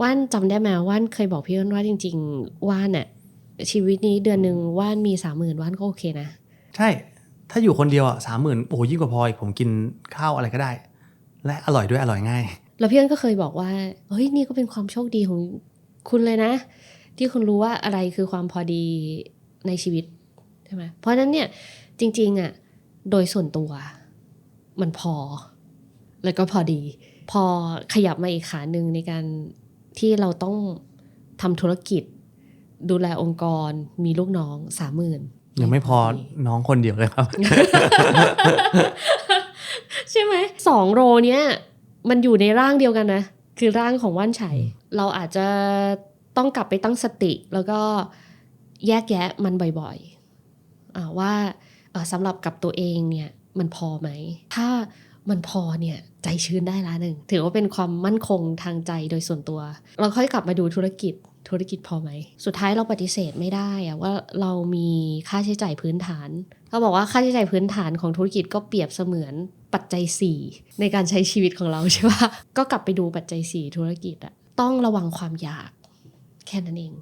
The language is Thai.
ว่านจำได้ไหมว่านเคยบอกพี่เอิญว่าจริง ๆ ว่านเนี่ยชีวิตนี้เดือนหนึ่งว่านมีสามหมื่นว่านก็โอเคนะ ใช่ ถ้าอยู่คนเดียวอะสามหมื่นโอ้โหยิ่งกว่าพออีกผมกินข้าวอะไรก็ได้ และอร่อยด้วยอร่อยง่าย แล้วพี่เอิญก็เคยบอกว่าเฮ้ยนี่ก็เป็นความโชคดีของคุณเลยนะ ที่คุณรู้ว่าอะไรคือความพอดีในชีวิตใช่ไหมเพราะฉะนั้นเนี่ยจริงๆอะโดยส่วนตัว มันพอ แล้วก็พอดี พอขยับมาอีกขาหนึ่งในการ ที่เราต้องทำธุรกิจ ดูแลองค์กร มีลูกน้องสามหมื่นยังไม่พอน้องคนเดียวเลยครับ ใช่ไหมสองโรเนี้ยมันอยู่ในร่างเดียวกันนะ คือร่างของว่านไฉเราอาจจะต้องกลับไปตั้งสติ แล้วก็แยกแยะมันบ่อยๆอ่าว่าเอ่อสำหรับกับตัวเองเนี่ยมันพอไหม ถ้า มันพอเนี่ยใจชื้นได้ละหนึ่งถือว่าเป็นความมั่นคงทางใจโดยส่วนตัว เราค่อยกลับมาดูธุรกิจธุรกิจพอไหม สุดท้ายเราปฏิเสธไม่ได้อะว่าเรามีค่าใช้จ่ายพื้นฐานเขาบอกว่าค่าใช้จ่ายพื้นฐานของธุรกิจก็เปรียบเสมือนปัจจัย 4 ในการใช้ชีวิตของเราใช่ปะก็กลับไปดูปัจจัย 4 ธุรกิจอะต้องระวังความอยากแค่นั้นเอง